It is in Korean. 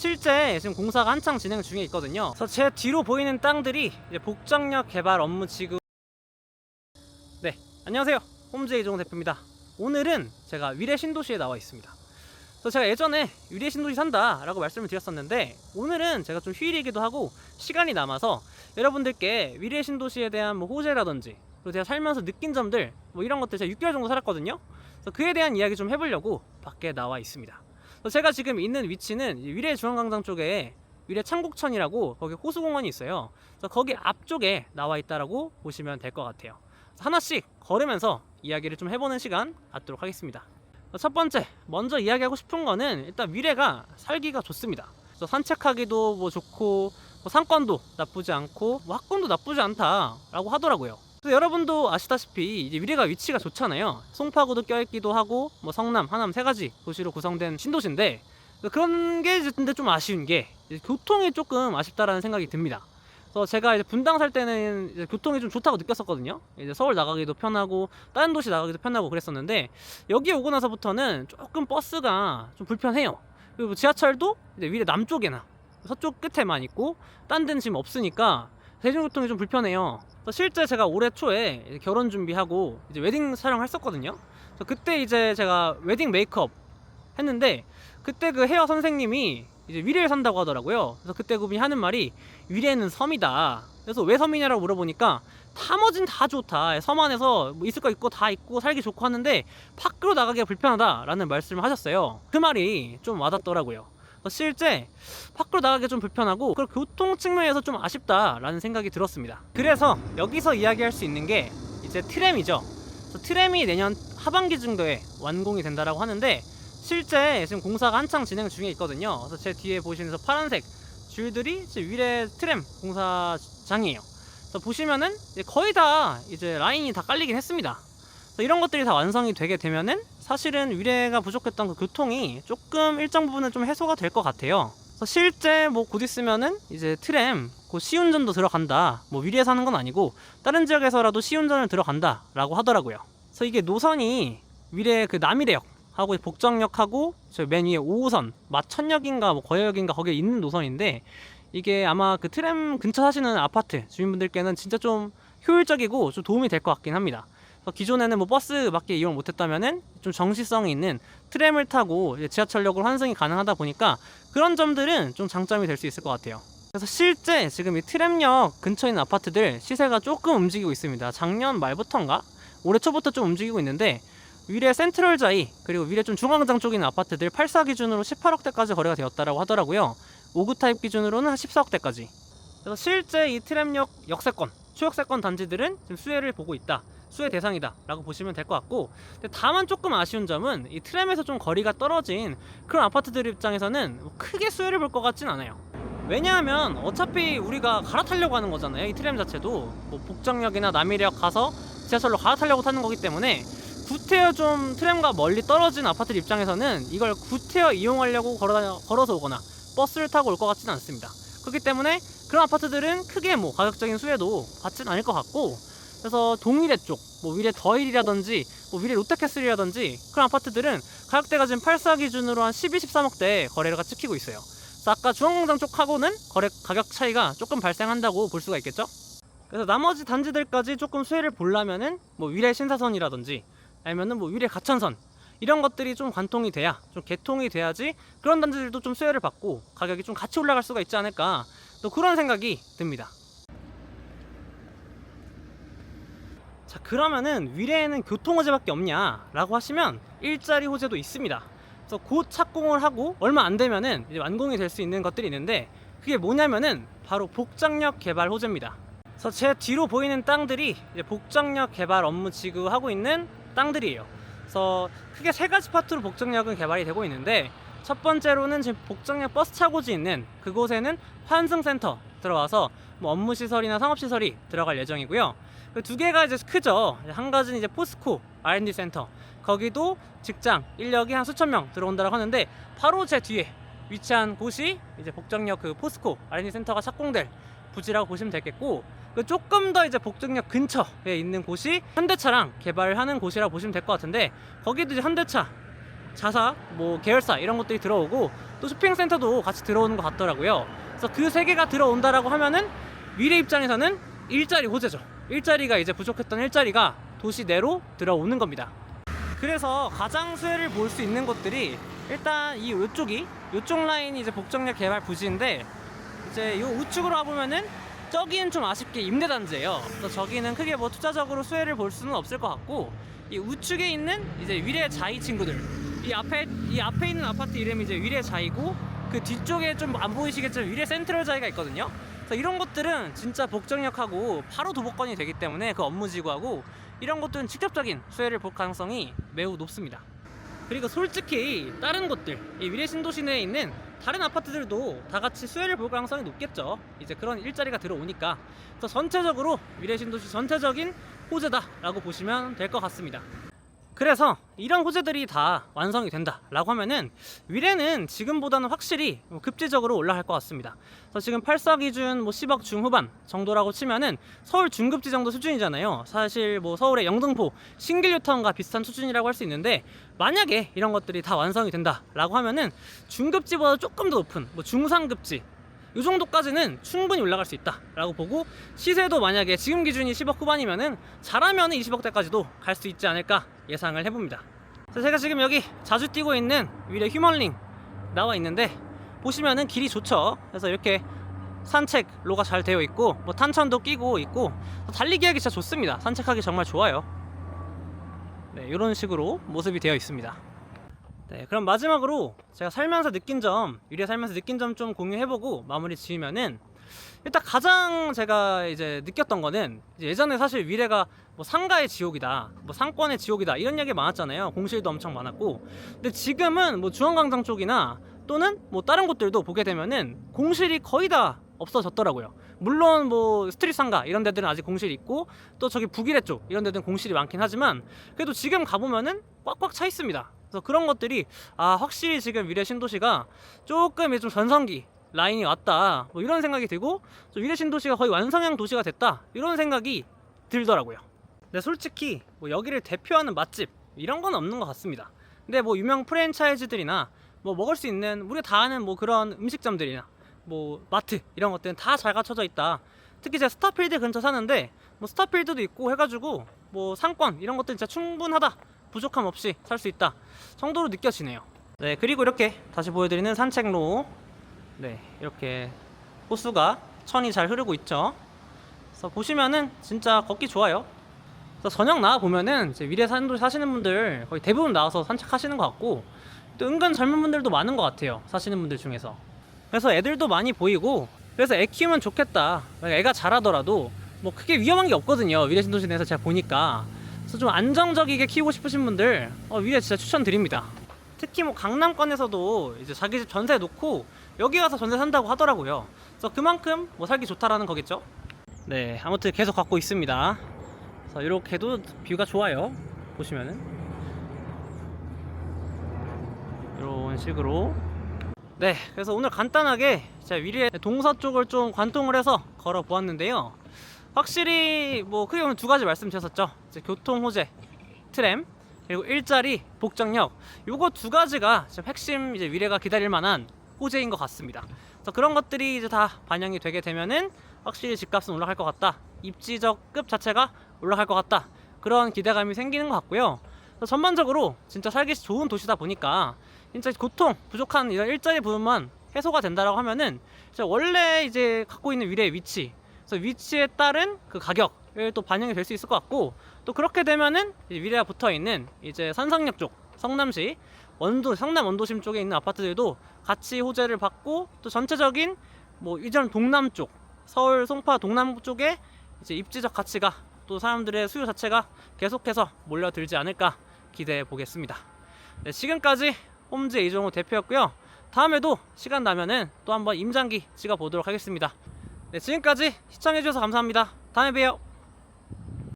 실제 지금 공사가 한창 진행 중에 있거든요. 그래서 제 뒤로 보이는 땅들이 이제 복장력 개발 업무 지구. 네, 안녕하세요. 홈즈 이종 대표입니다. 오늘은 제가 위례 신도시에 나와 있습니다. 그래서 제가 예전에 위례 신도시 산다라고 말씀을 드렸었는데 오늘은 제가 좀 휴일이기도 하고 시간이 남아서 여러분들께 위례 신도시에 대한 뭐 호재라든지 그리고 제가 살면서 느낀 점들 뭐 이런 것들 제가 6개월 정도 살았거든요. 그래서 그에 대한 이야기 좀 해보려고 밖에 나와 있습니다. 그래서 제가 지금 있는 위치는 이 위례 중앙광장 쪽에 위례 창곡천이라고 거기 호수공원이 있어요. 그래서 거기 앞쪽에 나와 있다라고 보시면 될 것 같아요. 하나씩 걸으면서 이야기를 좀 해보는 시간 갖도록 하겠습니다. 첫 번째, 먼저 이야기하고 싶은 거는 일단 위례가 살기가 좋습니다. 그래서 산책하기도 뭐 좋고 뭐 상권도 나쁘지 않고 뭐 학군도 나쁘지 않다라고 하더라고요. 그래서 여러분도 아시다시피 이제 위례가 위치가 좋잖아요. 송파구도 껴있기도 하고 뭐 성남, 하남 세 가지 도시로 구성된 신도시인데 그런 게 근데 좀 아쉬운 게 교통이 조금 아쉽다라는 생각이 듭니다. 그래서 제가 이제 분당 살 때는 교통이 좀 좋다고 느꼈었거든요. 이제 서울 나가기도 편하고 다른 도시 나가기도 편하고 그랬었는데 여기 오고 나서부터는 조금 버스가 좀 불편해요. 그리고 지하철도 이제 위례 남쪽에나 서쪽 끝에만 있고 딴 데는 지금 없으니까 대중교통이 좀 불편해요. 실제 제가 올해 초에 결혼 준비하고 이제 웨딩 촬영 했었거든요. 그때 이제 제가 웨딩 메이크업 했는데 그때 그 헤어 선생님이 이제 위례에 산다고 하더라고요. 그래서 그때 그분이 하는 말이 위례는 섬이다. 그래서 왜 섬이냐라고 물어보니까 나머진 다 좋다. 섬 안에서 뭐 있을 거 있고 다 있고 살기 좋고 하는데 밖으로 나가기가 불편하다라는 말씀을 하셨어요. 그 말이 좀 와닿더라고요. 그래서 실제 밖으로 나가기 좀 불편하고 그리고 교통 측면에서 좀 아쉽다라는 생각이 들었습니다. 그래서 여기서 이야기할 수 있는 게 이제 트램이죠. 트램이 내년 하반기 정도에 완공이 된다라고 하는데 실제 지금 공사가 한창 진행 중에 있거든요. 그래서 제 뒤에 보시는 저 파란색 줄들이 위례 트램 공사장이에요. 그래서 보시면은 거의 다 이제 라인이 다 깔리긴 했습니다. 이런 것들이 다 완성이 되게 되면은 사실은 위례가 부족했던 그 교통이 조금 일정 부분은 좀 해소가 될 것 같아요. 그래서 실제 뭐 곧 있으면은 이제 트램 곧 시운전도 들어간다. 뭐 위례에 사는 건 아니고 다른 지역에서라도 시운전을 들어간다라고 하더라고요. 그래서 이게 노선이 위례 그 남이래역 하고 복정역하고 저 맨 위에 5호선 마천역인가 뭐 거여역인가 거기에 있는 노선인데 이게 아마 그 트램 근처 사시는 아파트 주민분들께는 진짜 좀 효율적이고 좀 도움이 될 것 같긴 합니다. 기존에는 뭐 버스밖에 이용 못했다면은 좀 정시성이 있는 트램을 타고 지하철역으로 환승이 가능하다 보니까 그런 점들은 좀 장점이 될 수 있을 것 같아요. 그래서 실제 지금 이 트램역 근처에 있는 아파트들 시세가 조금 움직이고 있습니다. 작년 말부터인가 올해 초부터 좀 움직이고 있는데 위례 센트럴자이 그리고 위례 좀 중앙장 쪽에 있는 아파트들 8사 기준으로 18억대까지 거래가 되었다라고 하더라고요. 5구 타입 기준으로는 한 14억대까지. 그래서 실제 이 트램역 역세권, 초역세권 단지들은 지금 수혜를 보고 있다. 수혜 대상이다라고 보시면 될 것 같고 다만 조금 아쉬운 점은 이 트램에서 좀 거리가 떨어진 그런 아파트들 입장에서는 뭐 크게 수혜를 볼 것 같진 않아요. 왜냐하면 어차피 우리가 갈아타려고 하는 거잖아요. 이 트램 자체도 뭐 복정역이나 남이역 가서 지하철로 갈아타려고 타는 거기 때문에 구태여 좀 트램과 멀리 떨어진 아파트 입장에서는 이걸 구태여 이용하려고 걸어, 걸어서 오거나 버스를 타고 올 것 같지는 않습니다. 그렇기 때문에 그런 아파트들은 크게 뭐 가격적인 수혜도 받지는 않을 것 같고 그래서 동일의 쪽, 뭐 위례 더일이라든지 뭐 위례 롯데캐슬이라든지 그런 아파트들은 가격대가 지금 8사 기준으로 한 12, 13억대 거래가 찍히고 있어요. 그래서 아까 중앙공장 쪽하고는 거래 가격 차이가 조금 발생한다고 볼 수가 있겠죠? 그래서 나머지 단지들까지 조금 수혜를 보려면은 뭐 위례 신사선이라든지 아니면은 뭐 위례 가천선 이런 것들이 좀 관통이 돼야 좀 개통이 돼야지 그런 단지들도 좀 수혜를 받고 가격이 좀 같이 올라갈 수가 있지 않을까 또 그런 생각이 듭니다. 자 그러면은 위례에는 교통 호재밖에 없냐 라고 하시면 일자리 호재도 있습니다. 그래서 곧 착공을 하고 얼마 안 되면은 이제 완공이 될 수 있는 것들이 있는데 그게 뭐냐면은 바로 복장력 개발 호재입니다. 그래서 제 뒤로 보이는 땅들이 이제 복장력 개발 업무 지구하고 있는 땅들이에요. 그래서 크게 세 가지 파트로 복장력은 개발이 되고 있는데 첫 번째로는 지금 복장력 버스 차고지 있는 그곳에는 환승센터 들어와서 뭐 업무 시설이나 상업 시설이 들어갈 예정이고요. 그 두 개가 이제 크죠. 한 가지는 이제 포스코 R&D 센터. 거기도 직장 인력이 한 수천 명 들어온다고 하는데 바로 제 뒤에 위치한 곳이 이제 복장력 그 포스코 R&D 센터가 착공될 부지라고 보시면 되겠고 그 조금 더 이제 복정역 근처에 있는 곳이 현대차랑 개발하는 곳이라고 보시면 될 것 같은데 거기도 이제 현대차 자사 뭐 계열사 이런 것들이 들어오고 또 쇼핑센터도 같이 들어오는 것 같더라고요. 그래서 그 세 개가 들어온다라고 하면은 미래 입장에서는 일자리 호재죠. 일자리가 이제 부족했던 일자리가 도시 내로 들어오는 겁니다. 그래서 가장 수혜를 볼 수 있는 곳들이 일단 이 이쪽이 이쪽 라인이 이제 복정역 개발 부지인데 이제 이 우측으로 와보면은 저기는 좀 아쉽게 임대단지예요. 그래서 저기는 크게 뭐 투자적으로 수혜를 볼 수는 없을 것 같고 이 우측에 있는 이제 위례 자이 친구들 이 앞에 이 앞에 있는 아파트 이름이 이제 위례 자이고 그 뒤쪽에 좀 안 보이시겠지만 위례 센트럴 자이가 있거든요. 그래서 이런 것들은 진짜 복정역하고 바로 도보권이 되기 때문에 그 업무 지구하고 이런 것들은 직접적인 수혜를 볼 가능성이 매우 높습니다. 그리고 솔직히 다른 곳들 이 위례 신도시 내에 있는 다른 아파트들도 다 같이 수혜를 볼 가능성이 높겠죠. 이제 그런 일자리가 들어오니까 그래서 전체적으로 위례 신도시 전체적인 호재다라고 보시면 될 것 같습니다. 그래서 이런 호재들이 다 완성이 된다라고 하면은 위례는 지금보다는 확실히 뭐 급지적으로 올라갈 것 같습니다. 그래서 지금 8사 기준 뭐 10억 중후반 정도라고 치면은 서울 중급지 정도 수준이잖아요. 사실 뭐 서울의 영등포 신길뉴턴과 비슷한 수준이라고 할 수 있는데 만약에 이런 것들이 다 완성이 된다라고 하면은 중급지보다 조금 더 높은 뭐 중상급지 이 정도까지는 충분히 올라갈 수 있다라고 보고 시세도 만약에 지금 기준이 10억 후반이면은 잘하면 20억대까지도 갈 수 있지 않을까 예상을 해봅니다. 제가 지금 여기 자주 뛰고 있는 위례 휴먼링 나와 있는데 보시면은 길이 좋죠. 그래서 이렇게 산책로가 잘 되어 있고 뭐 탄천도 끼고 있고 달리기 하기 진짜 좋습니다. 산책하기 정말 좋아요. 네, 이런 식으로 모습이 되어 있습니다. 네, 그럼 마지막으로 제가 살면서 느낀 점, 유리에 살면서 느낀 점 좀 공유해보고 마무리 지으면은 일단 가장 제가 이제 느꼈던 거는 이제 예전에 사실 위례가 뭐 상가의 지옥이다, 뭐 상권의 지옥이다 이런 얘기 많았잖아요. 공실도 엄청 많았고, 근데 지금은 뭐 중앙광장 쪽이나 또는 뭐 다른 곳들도 보게 되면은 공실이 거의 다 없어졌더라고요. 물론 뭐 스트릿 상가 이런 데들은 아직 공실이 있고 또 저기 북일해 쪽 이런 데들은 공실이 많긴 하지만 그래도 지금 가보면은 꽉꽉 차 있습니다. 그래서 그런 것들이 아 확실히 지금 위례 신도시가 조금 이제 좀 전성기 라인이 왔다 뭐 이런 생각이 들고 좀 위례 신도시가 거의 완성형 도시가 됐다 이런 생각이 들더라고요. 근데 솔직히 뭐 여기를 대표하는 맛집 이런 건 없는 것 같습니다. 근데 뭐 유명 프랜차이즈들이나 뭐 먹을 수 있는 우리가 다 아는 뭐 그런 음식점들이나 뭐 마트 이런 것들은 다 잘 갖춰져 있다. 특히 제가 스타필드 근처 사는데 뭐 스타필드도 있고 해가지고 뭐 상권 이런 것들 진짜 충분하다. 부족함 없이 살 수 있다 정도로 느껴지네요. 네 그리고 이렇게 다시 보여드리는 산책로 네 이렇게 호수가 천이 잘 흐르고 있죠. 그래서 보시면은 진짜 걷기 좋아요. 그래서 저녁 나와 보면은 이제 위례 산도 사시는 분들 거의 대부분 나와서 산책하시는 것 같고 또 은근 젊은 분들도 많은 것 같아요. 사시는 분들 중에서. 그래서 애들도 많이 보이고 그래서 애 키우면 좋겠다. 애가 자라더라도 뭐 크게 위험한 게 없거든요. 위례 신도시 내에서 제가 보니까. 그래서 좀 안정적이게 키우고 싶으신 분들 어, 위례 진짜 추천드립니다. 특히 뭐 강남권에서도 이제 자기 집 전세 놓고 여기 가서 전세 산다고 하더라고요. 그래서 그만큼 뭐 살기 좋다라는 거겠죠. 네, 아무튼 계속 갖고 있습니다. 그래서 이렇게도 뷰가 좋아요. 보시면은 이런 식으로 네, 그래서 오늘 간단하게 제가 위례 동서쪽을 좀 관통을 해서 걸어 보았는데요. 확실히 뭐 크게 보면 두 가지 말씀드렸었죠. 이제 교통 호재, 트램 그리고 일자리, 복장력 요거 두 가지가 지금 핵심 이제 위례가 기다릴 만한 호재인 것 같습니다. 그래서 그런 것들이 이제 다 반영이 되게 되면은 확실히 집값은 올라갈 것 같다. 입지적 급 자체가 올라갈 것 같다. 그런 기대감이 생기는 것 같고요. 전반적으로 진짜 살기 좋은 도시다 보니까 진짜 고통 부족한 이런 일자리 부분만 해소가 된다라고 하면은 원래 이제 갖고 있는 위례의 위치 그래서 위치에 따른 그 가격을 또 반영이 될 수 있을 것 같고 또 그렇게 되면은 위례가 붙어 있는 이제 산상역 쪽 성남시 원도 성남 원도심 쪽에 있는 아파트들도 같이 호재를 받고 또 전체적인 뭐 이전 동남 쪽 서울 송파 동남 쪽에 이제 입지적 가치가 또 사람들의 수요 자체가 계속해서 몰려들지 않을까 기대해 보겠습니다. 네, 지금까지 홈즈 이종호 대표였고요. 다음에도 시간 나면은 또 한번 임장기 찍어 보도록 하겠습니다. 네, 지금까지 시청해 주셔서 감사합니다. 다음에 봬요.